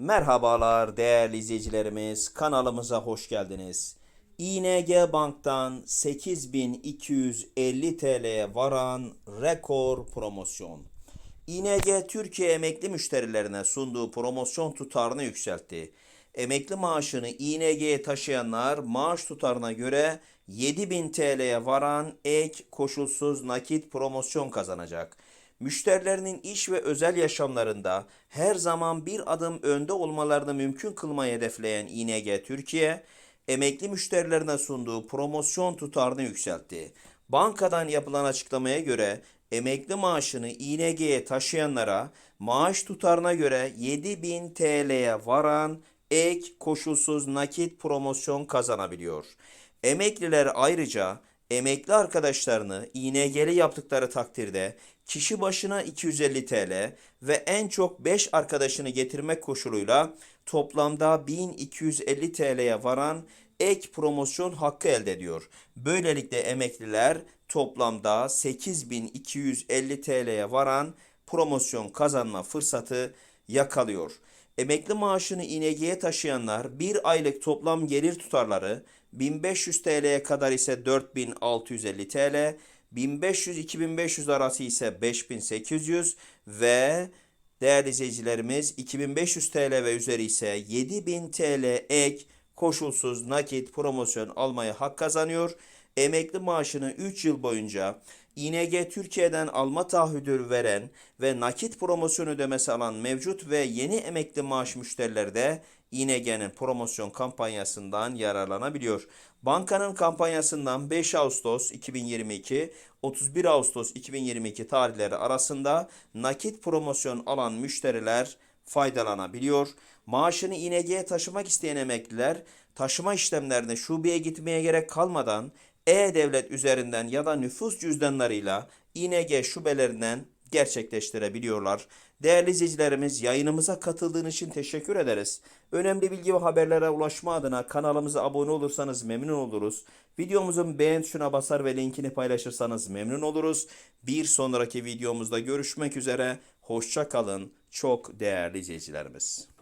Merhabalar değerli izleyicilerimiz kanalımıza hoş geldiniz. ING Bank'tan 8250 TL'ye varan rekor promosyon. ING Türkiye emekli müşterilerine sunduğu promosyon tutarını yükseltti. Emekli maaşını ING'ye taşıyanlar maaş tutarına göre 7000 TL'ye varan ek koşulsuz nakit promosyon kazanacak. Müşterilerinin iş ve özel yaşamlarında her zaman bir adım önde olmalarını mümkün kılmayı hedefleyen ING Türkiye, emekli müşterilerine sunduğu promosyon tutarını yükseltti. Bankadan yapılan açıklamaya göre emekli maaşını ING'ye taşıyanlara maaş tutarına göre 7000 TL'ye varan ek koşulsuz nakit promosyon kazanabiliyor. Emekliler ayrıca emekli arkadaşlarını ING'li yaptıkları takdirde kişi başına 250 TL ve en çok 5 arkadaşını getirmek koşuluyla toplamda 1250 TL'ye varan ek promosyon hakkı elde ediyor. Böylelikle emekliler toplamda 8250 TL'ye varan promosyon kazanma fırsatı yakalıyor. Emekli maaşını ING'ye taşıyanlar bir aylık toplam gelir tutarları 1500 TL'ye kadar ise 4650 TL, 1500-2500 arası ise 5800 ve değerli izleyicilerimiz 2500 TL ve üzeri ise 7000 TL ek koşulsuz nakit promosyon almaya hak kazanıyor. Emekli maaşını 3 yıl boyunca ING Türkiye'den alma taahhüdü veren ve nakit promosyon ödemesi alan mevcut ve yeni emekli maaş müşterileri de ING'nin promosyon kampanyasından yararlanabiliyor. Bankanın kampanyasından 5 Ağustos 2022 31 Ağustos 2022 tarihleri arasında nakit promosyon alan müşteriler faydalanabiliyor. Maaşını ING'ye taşımak isteyen emekliler taşıma işlemlerine şubeye gitmeye gerek kalmadan e-Devlet üzerinden ya da nüfus cüzdanlarıyla ING şubelerinden gerçekleştirebiliyorlar. Değerli izleyicilerimiz yayınımıza katıldığınız için teşekkür ederiz. Önemli bilgi ve haberlere ulaşma adına kanalımıza abone olursanız memnun oluruz. Videomuzun beğen tuşuna basar ve linkini paylaşırsanız memnun oluruz. Bir sonraki videomuzda görüşmek üzere. Hoşça kalın çok değerli izleyicilerimiz.